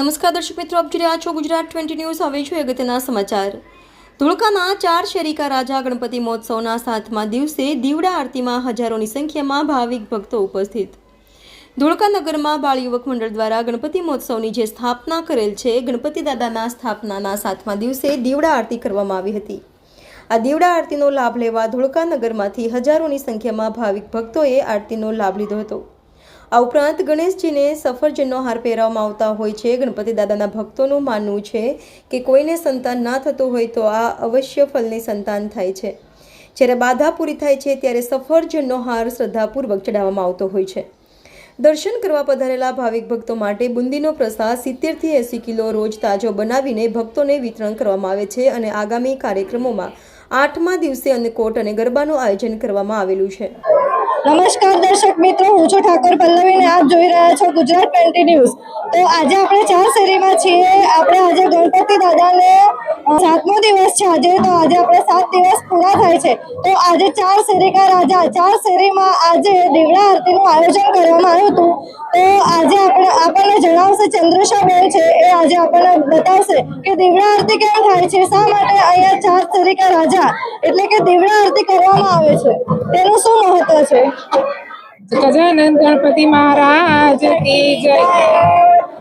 નમસ્કાર દર્શક મિત્રો, આપ જોઈ રહ્યા છો ગુજરાત ટ્વેન્ટી ન્યૂઝ. હવે છે અગત્યના સમાચાર. ધોળકામાં ચાર શેરિકા રાજા ગણપતિ મહોત્સવના સાતમા દિવસે દીવડા આરતીમાં હજારોની સંખ્યામાં ભાવિક ભક્તો ઉપસ્થિત. ધોળકા નગરમાં બાળ યુવક મંડળ દ્વારા ગણપતિ મહોત્સવની જે સ્થાપના કરેલ છે, ગણપતિ દાદાના સ્થાપનાના સાતમા દિવસે દીવડા આરતી કરવામાં આવી હતી. આ દીવડા આરતીનો લાભ લેવા ધોળકા નગરમાંથી હજારોની સંખ્યામાં ભાવિક ભક્તોએ આરતીનો લાભ લીધો હતો. આ ઉપરાંત ગણેશજીને સફરજનનો હાર પહેરવામાં આવતા હોય છે. ગણપતિ દાદાના ભક્તોનું માનવું છે કે કોઈને સંતાન ના થતું હોય તો આ અવશ્ય ફલની સંતાન થાય છે. જ્યારે બાધા પૂરી થાય છે ત્યારે સફરજનનો હાર શ્રદ્ધાપૂર્વક ચડાવવામાં આવતો હોય છે. દર્શન કરવા પધારેલા ભાવિક ભક્તો માટે બુંદીનો પ્રસાદ સિત્તેરથી એંસી કિલો રોજ તાજો બનાવીને ભક્તોને વિતરણ કરવામાં આવે છે અને આગામી કાર્યક્રમોમાં આઠમા દિવસે અન્નકોટ અને ગરબાનું આયોજન કરવામાં આવેલું છે. નમસ્કાર દર્શક મિત્રો, હું છું ઠાકોર પલ્લવીને આપ જોઈ રહ્યા છો ગુજરાત ટ્વેન્ટી ન્યૂઝ. તો આજે આપણે ચાર શેરીમાં છીએ. આપણે આજે ગણપતિ દાદાને સાતમો દિવસ છે આજે, તો આજે આપણે સાત દિવસ પૂરા થાય છે. તો આજે ચાર શેરીકા રાજા, ચાર શેરીમાં આજે દીવડા આરતીનું આયોજન કરવામાં આવ્યું હતું. તો આજે આપણે આપણને જણાવશે ચંદ્રશાબેન છે, એ આજે આપણને બતાવશે કે દીવડા આરતી કેમ થાય છે, શા માટે અહીંયા ચાર તરીકે રાજા એટલે કે દીવડા આરતી કરવામાં આવે છે, તેનું શું મહત્વ છે? ગજાનંદ ગણપતિ મહારાજ કી જય.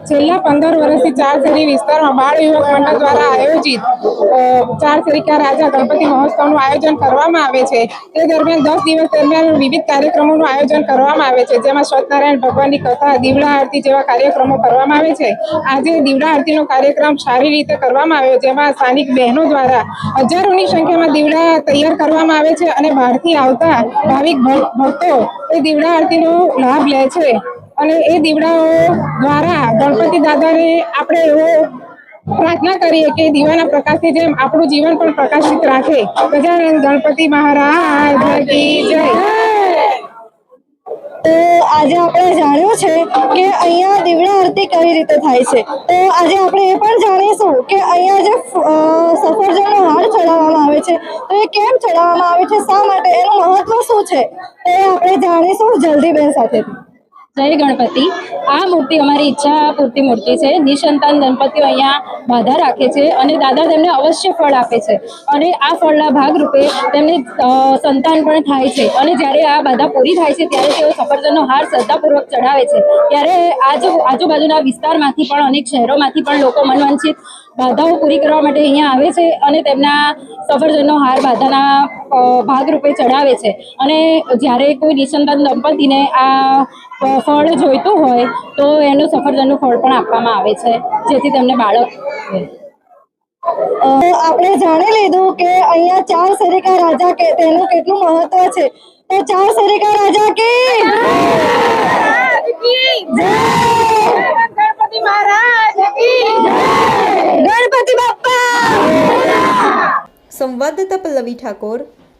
છેલ્લા પંદર વર્ષથી ચાર શેરી વિસ્તારમાં બાળ યુવક મંડળ દ્વારા આયોજિત અ, ચાર શેરીકા રાજા ગણપતિ મહોત્સવનું આયોજન કરવામાં આવે છે. તે દરમિયાન દસ દિવસ દરમિયાન વિવિધ કાર્યક્રમોનું આયોજન કરવામાં આવે છે. જેમાં સત્યનારાયણ ભગવાનની કથા દીવડા આરતી જેવા કાર્યક્રમો કરવામાં આવે છે. આજે દીવડા આરતીનો કાર્યક્રમ સારી રીતે કરવામાં આવ્યો જેમાં સ્થાનિક બહેનો દ્વારા હજારોની સંખ્યામાં દીવડા તૈયાર કરવામાં આવે છે અને બહારથી આવતા ભાવિક ભક્તો એ દીવડા આરતીનો લાભ લે છે. અને એ દીવડાઓ દ્વારા ગણપતિ દાદાને આપણે એવો પ્રાર્થના કરીએ કે દીવાના પ્રકાશથી જેમ આપણું જીવન પણ પ્રકાશિત રાખે. ગજાનંદ ગણપતિ મહારાજ, જય તો આજે આપણે જાણ્યું છે કે અહીંયા દીવડા આરતી કઈ રીતે થાય છે. તો આજે આપણે એ પણ જાણીશું કે અહીંયા જે સફરજનનો હાર ચડાવવામાં આવે છે. તો એ કેમ ચડાવવામાં આવે છે? શા માટે? એનું મહત્વ શું છે? તે આપણે જાણીશું જલ્દીબેન સાથેથી. જય ગણપતિ. આ મૂર્તિ અમારી ઈચ્છા પૂરતી મૂર્તિ છે. નિસંતાન ગણપતિઓ અહીંયા બાધા રાખે છે અને દાદા તેમને અવશ્ય ફળ આપે છે. અને આ ફળના ભાગરૂપે તેમને સંતાન પણ થાય છે. અને જ્યારે આ બાધા પૂરી થાય છે, ત્યારે તેઓ સફરજનનો હાર શ્રદ્ધાપૂર્વક ચઢાવે છે. ત્યારે આજુ, આજુબાજુના વિસ્તારમાંથી પણ, અનેક શહેરોમાંથી પણ લોકો મનવાંછિત બાધાઓ પૂરી કરવા માટે અહીંયા આવે છે અને તેમના સફરજનનો હાર બાધાના ભાગરૂપે ચડાવે છે. અને જ્યારે કોઈ નિસંતાન દંપતીને આ ફળ જોઈતું હોય તો એનું સફરજનનું ફળ પણ આપવામાં આવે છે જેથી તેમને બાળક આપણે જાણી લીધું કે અહીંયા ચાર સરિકા રાજા કે તેનું કેટલું મહત્વ છે? તો ચાર સરિકા રાજા કે? ગણપતિ મહારાજ ગણપતિ બાપ્પા સંવાદદાતા પલ્લવી ઠાકોર